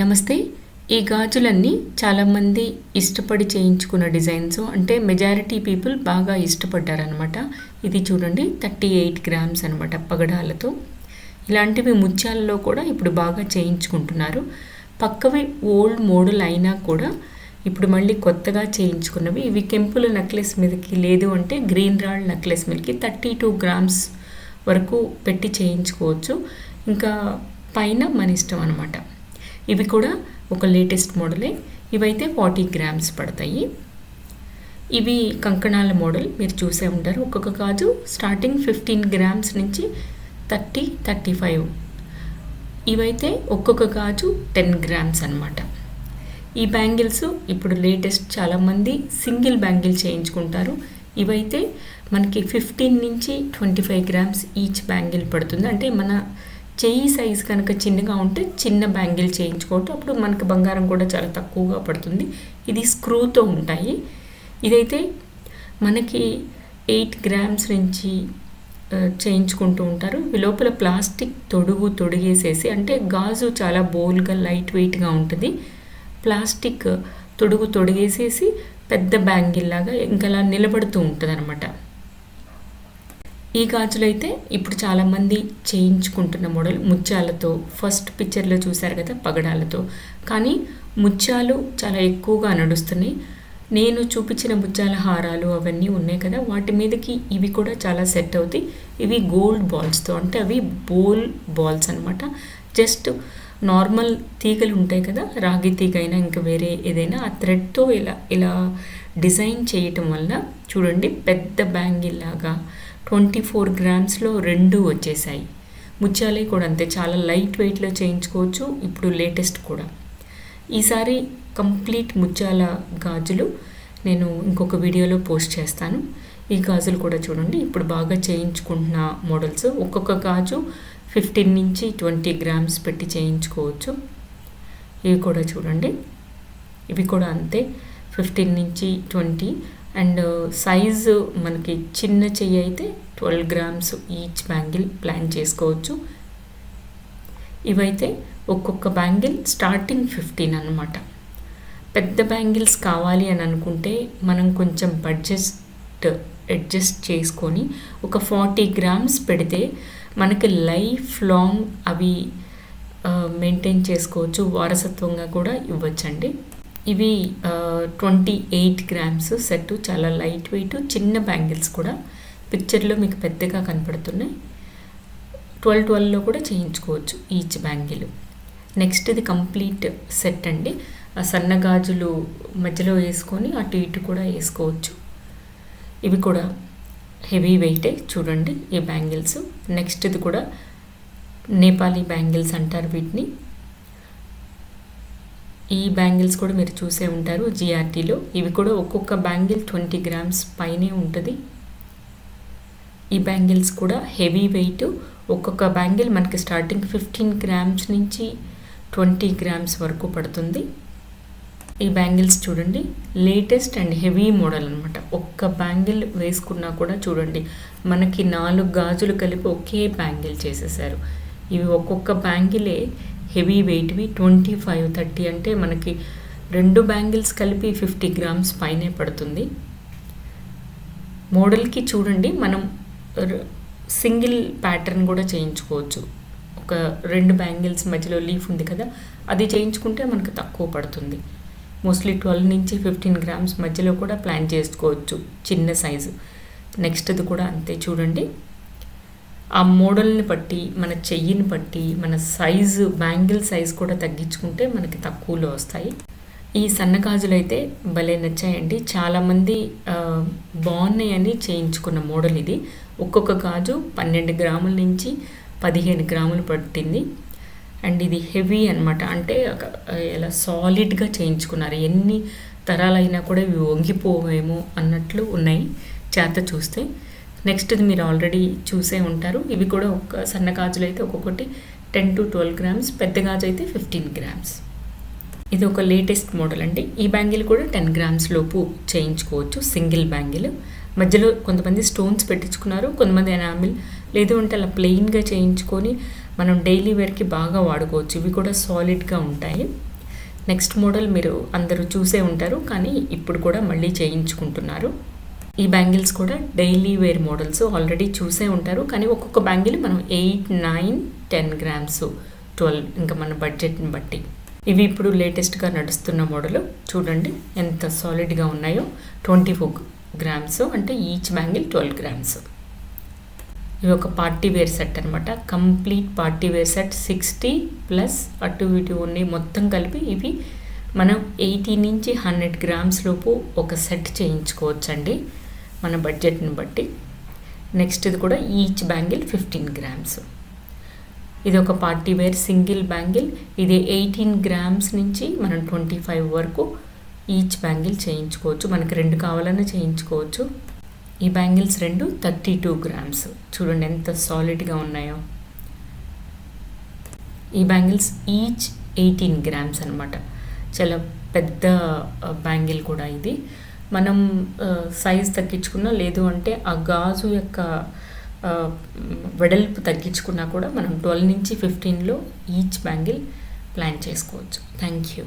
నమస్తే. ఈ గాజులన్నీ చాలామంది ఇష్టపడి చేయించుకున్న డిజైన్స్. అంటే మెజారిటీ పీపుల్ బాగా ఇష్టపడ్డారనమాట ఇది చూడండి థర్టీ ఎయిట్ గ్రామ్స్ అనమాట పగడాలతో. ఇలాంటివి ముత్యాలలో కూడా ఇప్పుడు బాగా చేయించుకుంటున్నారు. పక్కవి ఓల్డ్ మోడల్ అయినా కూడా ఇప్పుడు మళ్ళీ కొత్తగా చేయించుకున్నవి. ఇవి కెంపుల నెక్లెస్ మీదకి లేదు అంటే గ్రీన్ రాడ్ నెక్లెస్ మీదకి థర్టీ టూ గ్రామ్స్ వరకు పెట్టి చేయించుకోవచ్చు. ఇంకా పైన మన ఇష్టం అనమాట ఇవి కూడా ఒక లేటెస్ట్ మోడలే. ఇవైతే ఫార్టీ గ్రామ్స్ పడతాయి. ఇవి కంకణాల మోడల్. మీరు చూసే ఉంటారు. ఒక్కొక్క గాజు స్టార్టింగ్ ఫిఫ్టీన్ గ్రామ్స్ నుంచి థర్టీ థర్టీ ఫైవ్. ఇవైతే ఒక్కొక్క గాజు టెన్ గ్రామ్స్ అనమాట ఈ బ్యాంగిల్స్ ఇప్పుడు లేటెస్ట్ చాలామంది సింగిల్ బ్యాంగిల్ చేయించుకుంటారు. ఇవైతే మనకి ఫిఫ్టీన్ నుంచి twenty five grams each bangle పడుతుంది. అంటే మన చెయ్యి సైజ్ కనుక చిన్నగా ఉంటే చిన్న బ్యాంగిల్ చేయించుకోవటం. అప్పుడు మనకు బంగారం కూడా చాలా తక్కువగా పడుతుంది. ఇది స్క్రూతో ఉంటాయి. ఇదైతే మనకి ఎయిట్ గ్రామ్స్ నుంచి చేయించుకుంటూ ఉంటారు. లోపల ప్లాస్టిక్ తొడుగు తొడిగేసేసి అంటే గాజు చాలా బోల్గా లైట్ వెయిట్గా ఉంటుంది. ప్లాస్టిక్ తొడుగు తొడిగేసేసి పెద్ద బ్యాంగిల్ లాగా ఇంకా అలా నిలబడుతూ ఉంటుంది అనమాట ఈ గాజులైతే ఇప్పుడు చాలామంది చేయించుకుంటున్న మోడల్. ముత్యాలతో ఫస్ట్ పిక్చర్లో చూశారు కదా పగడాలతో. కానీ ముత్యాలు చాలా ఎక్కువగా నడుస్తున్నాయి. నేను చూపించిన ముత్యాల హారాలు అవన్నీ ఉన్నాయి కదా. వాటి మీదకి ఇవి కూడా చాలా సెట్ అవుతాయి. ఇవి గోల్డ్ బాల్స్తో అంటే అవి బోల్ బాల్స్ అనమాట జస్ట్ నార్మల్ తీగలు ఉంటాయి కదా. రాగి తీగ అయినా ఇంకా వేరే ఏదైనా ఆ థ్రెడ్తో ఇలా ఇలా డిజైన్ చేయటం వల్ల చూడండి పెద్ద బ్యాంగిల్ లాగా ట్వంటీ ఫోర్ గ్రామ్స్లో రెండు వచ్చేసాయి. ముత్యాలే కూడా అంతే చాలా లైట్ వెయిట్లో చేయించుకోవచ్చు ఇప్పుడు లేటెస్ట్ కూడా. ఈసారి కంప్లీట్ ముత్యాల గాజులు నేను ఇంకొక వీడియోలో పోస్ట్ చేస్తాను. ఈ గాజులు కూడా చూడండి ఇప్పుడు బాగా చేయించుకుంటున్న మోడల్స్. ఒక్కొక్క గాజు ఫిఫ్టీన్ నుంచి ట్వంటీ గ్రామ్స్ పెట్టి చేయించుకోవచ్చు. ఇవి కూడా చూడండి. ఇవి కూడా అంతే ఫిఫ్టీన్ నుంచి ట్వంటీ. అండ్ సైజు మనకి చిన్న చెయ్యి అయితే twelve grams each bangle plan చేసుకోవచ్చు. ఇవైతే ఒక్కొక్క బ్యాంగిల్ స్టార్టింగ్ ఫిఫ్టీన్ అన్నమాట. పెద్ద బ్యాంగిల్స్ కావాలి అని అనుకుంటే మనం కొంచెం బడ్జెట్ అడ్జస్ట్ చేసుకొని ఒక ఫార్టీ గ్రామ్స్ పెడితే మనకి లైఫ్ లాంగ్ అవి మెయింటైన్ చేసుకోవచ్చు. వారసత్వంగా కూడా ఇవ్వచ్చండి. ఇవి ట్వంటీ ఎయిట్ గ్రామ్స్ సెట్ చాలా లైట్ వెయిట్ చిన్న బ్యాంగిల్స్ కూడా. పిక్చర్లో మీకు పెద్దగా కనపడుతున్నాయి. ట్వెల్వ్ ట్వెల్వ్లో కూడా చేయించుకోవచ్చు ఈచ్ బ్యాంగిల్ నెక్స్ట్ ఇది కంప్లీట్ సెట్ అండి. ఆ సన్న గాజులు మధ్యలో వేసుకొని అటు ఇటు కూడా వేసుకోవచ్చు. ఇవి కూడా హెవీ వెయిటే చూడండి ఈ బ్యాంగిల్స్ నెక్స్ట్ ఇది కూడా నేపాలీ బ్యాంగిల్స్ అంటారు వీటిని. ఈ బ్యాంగిల్స్ కూడా మీరు చూసే ఉంటారు జిఆర్టీలో ఇవి కూడా ఒక్కొక్క బ్యాంగిల్ ట్వంటీ గ్రామ్స్ పైనే ఉంటుంది. ఈ బ్యాంగిల్స్ కూడా హెవీ వెయిట్. ఒక్కొక్క బ్యాంగిల్ మనకి స్టార్టింగ్ ఫిఫ్టీన్ గ్రామ్స్ నుంచి ట్వంటీ గ్రామ్స్ వరకు పడుతుంది. ఈ బ్యాంగిల్స్ చూడండి లేటెస్ట్ అండ్ హెవీ మోడల్ అనమాట ఒక్క బ్యాంగిల్ వేసుకున్నా కూడా చూడండి మనకి నాలుగు గాజులు కలిపి ఒకే బ్యాంగిల్ చేసేసారు. ఇవి ఒక్కొక్క బ్యాంగిలే హెవీ వెయిట్వి ట్వంటీ ఫైవ్ థర్టీ అంటే మనకి రెండు బ్యాంగిల్స్ కలిపి ఫిఫ్టీ గ్రామ్స్ పైనే పడుతుంది. మోడల్కి చూడండి మనం సింగిల్ ప్యాటర్న్ కూడా చేయించుకోవచ్చు. ఒక రెండు బ్యాంగిల్స్ మధ్యలో లీఫ్ ఉంది కదా అది చేయించుకుంటే మనకు తక్కువ పడుతుంది. మోస్ట్లీ ట్వెల్వ్ నుంచి ఫిఫ్టీన్ గ్రామ్స్ మధ్యలో కూడా ప్లాన్ చేసుకోవచ్చు చిన్న సైజు. నెక్స్ట్ అది కూడా అంతే చూడండి. ఆ మోడల్ని బట్టి మన చెయ్యిని బట్టి మన సైజు బ్యాంగిల్ సైజు కూడా తగ్గించుకుంటే మనకి తక్కువలో వస్తాయి. ఈ సన్న గాజులు అయితే భలే నచ్చాయండి. చాలామంది బాగున్నాయని చేయించుకున్న మోడల్ ఇది. ఒక్కొక్క గాజు పన్నెండు గ్రాముల నుంచి పదిహేను గ్రాములు పట్టింది. అండ్ ఇది హెవీ అన్నమాట. అంటే ఒక- ఎలా సాలిడ్గా చేయించుకున్నారు. ఎన్ని తరాలైనా కూడా ఇవి వంగిపోవేమో అన్నట్లు ఉన్నాయి. చేత చూస్తే. నెక్స్ట్ ఇది మీరు ఆల్రెడీ చూసే ఉంటారు. ఇవి కూడా ఒక సన్న గాజులు అయితే ఒక్కొక్కటి టెన్ టు ట్వెల్వ్ గ్రామ్స్ పెద్ద గాజు అయితే ఫిఫ్టీన్ గ్రామ్స్. ఇది ఒక లేటెస్ట్ మోడల్ అండి. ఈ బ్యాంగిల్ కూడా టెన్ గ్రామ్స్ లోపు చేయించుకోవచ్చు సింగిల్ బ్యాంగిల్. మధ్యలో కొంతమంది స్టోన్స్ పెట్టించుకున్నారు కొంతమంది ఎనామిల్. లేదు అంటే అలా ప్లెయిన్గా చేయించుకొని మనం డైలీ వేర్కి బాగా వాడుకోవచ్చు. ఇవి కూడా సాలిడ్గా ఉంటాయి. నెక్స్ట్ మోడల్ మీరు అందరూ చూసే ఉంటారు కానీ ఇప్పుడు కూడా మళ్ళీ చేయించుకుంటున్నారు. ఈ బ్యాంగిల్స్ కూడా డైలీ వేర్ మోడల్స్ ఆల్రెడీ చూసే ఉంటారు. కానీ ఒక్కొక్క బ్యాంగిల్ మనం eight nine ten grams twelve ఇంకా మన బడ్జెట్ని బట్టి. ఇవి ఇప్పుడు లేటెస్ట్గా నడుస్తున్న మోడల్. చూడండి ఎంత సాలిడ్గా ఉన్నాయో. ట్వంటీ ఫోర్ గ్రామ్స్ అంటే ఈచ్ బ్యాంగిల్ ట్వెల్వ్ గ్రామ్స్. ఇవి ఒక పార్టీ వేర్ సెట్ అనమాట complete party wear set sixty plus అటు ఇటు ఉన్నాయి మొత్తం కలిపి ఇవి మనం ఎయిటీ నుంచి హండ్రెడ్ గ్రామ్స్ లోపు ఒక సెట్ చేయించుకోవచ్చండి. మన బడ్జెట్ని బట్టి. నెక్స్ట్ ఇది కూడా ఈచ్ బ్యాంగిల్ ఫిఫ్టీన్ గ్రామ్స్ ఇది ఒక పార్టీ వేర్ సింగిల్ బ్యాంగిల్ ఇది ఎయిటీన్ గ్రామ్స్ నుంచి మనం ట్వంటీ ఫైవ్ వరకు ఈచ్ బ్యాంగిల్ చేయించుకోవచ్చు. మనకి రెండు కావాలన్నా చేయించుకోవచ్చు. ఈ బ్యాంగిల్స్ రెండు థర్టీ టూ గ్రామ్స్ చూడండి ఎంత సాలిడ్గా ఉన్నాయో. ఈ బ్యాంగిల్స్ ఈచ్ ఎయిటీన్ గ్రామ్స్ అనమాట చాలా పెద్ద బ్యాంగిల్ కూడా ఇది. మనం సైజ్ తగ్గించుకున్నా లేదు అంటే ఆ గాజు యొక్క వెడల్పు తగ్గించుకున్నా కూడా మనం ట్వెల్వ్ నుంచి ఫిఫ్టీన్లో ఈచ్ బ్యాంగిల్ ప్లాన్ చేసుకోవచ్చు. Thank you